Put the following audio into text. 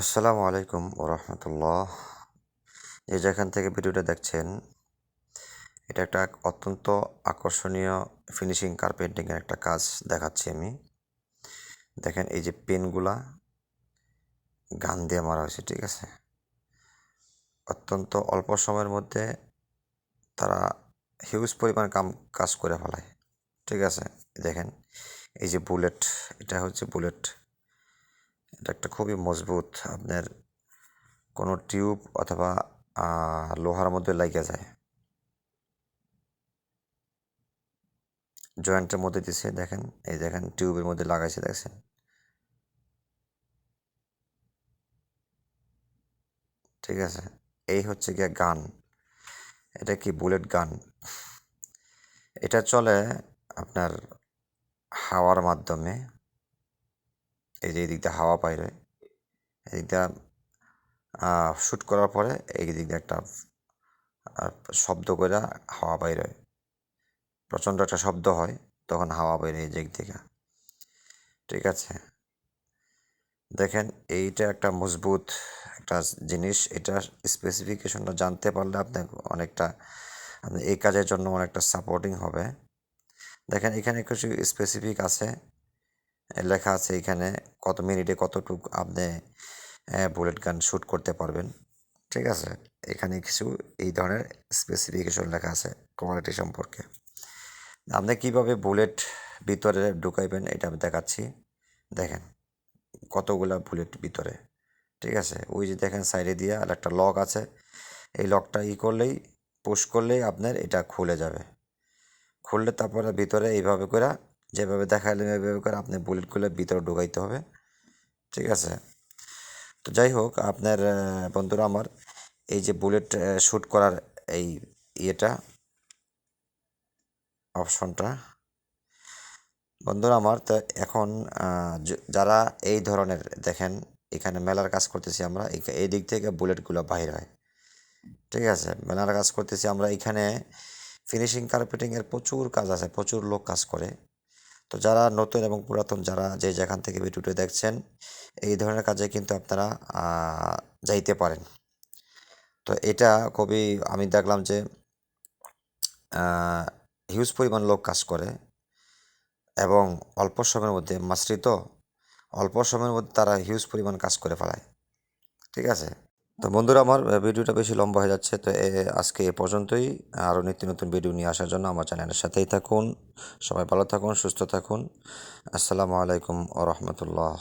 আসসালামু আলাইকুম ওরহমতুল্লাহ যে যেখান থেকে ভিডিওটা দেখছেন, এটা একটা অত্যন্ত আকর্ষণীয় ফিনিশিং কার্পেন্টিংয়ের একটা কাজ দেখাচ্ছি আমি। দেখেন এই যে পেনগুলা গান দিয়ে মারা হয়েছে, ঠিক আছে? অত্যন্ত অল্প সময়ের মধ্যে তারা হিউজ পরিমাণ কাম, কাজ করে ফেলায়, ঠিক আছে? দেখেন, এই যে বুলেট এটা হচ্ছে বুলেট এটা একটা খুবই মজবুত আপনার কোনো টিউব অথবা লোহার মধ্যে লাগিয়ে যায়। জয়েন্টের মধ্যে দিছে, দেখেন, এই দেখেন টিউবের মধ্যে লাগাইছে, দেখছেন? ঠিক আছে, এই হচ্ছে গিয়ে গান। এটা কি বুলেট গান? এটা চলে আপনার হাওয়ার মাধ্যমে। এই যে এই হাওয়া বাইরে এই দিকটা শ্যুট করার পরে এই দিয়ে একটা শব্দ করে হাওয়া বাইরে প্রচণ্ড একটা শব্দ হয়, তখন হাওয়া বাইরে এই দিক থেকে। ঠিক আছে? দেখেন, এইটা একটা মজবুত একটা জিনিস, এটা স্পেসিফিকেশনটা জানতে পারলে আপনি অনেকটা এই কাজের জন্য অনেকটা সাপোর্টিং হবে। দেখেন, এখানে কিছু স্পেসিফিক আছে। লেখা আছে এখানে কত মিনিটে কতটুকু আপনি বুলেট গান শ্যুট করতে পারবেন। ঠিক আছে? এখানে কিছু এই ধরনের স্পেসিফিকেশন লেখা আছে কোয়ালিটি সম্পর্কে। আপনি কীভাবে বুলেট ভিতরে ঢুকাইবেন এটা আমি দেখাচ্ছি। দেখেন, কতগুলা বুলেট ভিতরে। ঠিক আছে? ওই যে দেখেন সাইডে দিয়ে আর একটা লক আছে। এই লকটা ই করলেই পুশ করলেই আপনার এটা খুলে যাবে। খুললে তারপরে ভিতরে এইভাবে করে যেভাবে দেখাইলেন এইভাবে করে আপনি বুলেটগুলো ভিতরে ঢুকাইতে হবে। ঠিক আছে? তো যাই হোক, আপনার বন্ধুরা আমার, এই যে বুলেট শ্যুট করার এই ইয়েটা অপশনটা বন্ধুরা আমার, তো এখন যারা এই ধরনের দেখেন, এখানে মেলার কাজ করতেছি আমরা, এই- দিক থেকে বুলেটগুলো বাইর হয়। ঠিক আছে? মেলার কাজ করতেছি আমরা, এখানে ফিনিশিং কার্পেটিংয়ের প্রচুর কাজ আছে, প্রচুর লোক কাজ করে। তো যারা নতুন এবং পুরাতন, যারা যে যেখান থেকে ভিডিওটি দেখছেন, এই ধরনের কাজে কিন্তু আপনারা যাইতে পারেন। তো এটা খুবই, আমি দেখলাম যে হিউজ পরিমাণ লোক কাজ করে এবং অল্প সময়ের মধ্যে মাছরি তো অল্প সময়ের মধ্যে তারা হিউজ পরিমাণ কাজ করে ফেলায়। ঠিক আছে? তো বন্ধুরা, আমার ভিডিওটা বেশি লম্বা হয়ে যাচ্ছে, তো আজকে এ পর্যন্তই। আরও নিত্য নতুন ভিডিও নিয়ে আসার জন্য আমার চ্যানেলের সাথেই থাকুন। সবাই ভালো থাকুন, সুস্থ থাকুন। আসসালামু আলাইকুম রহমতুল্লাহ।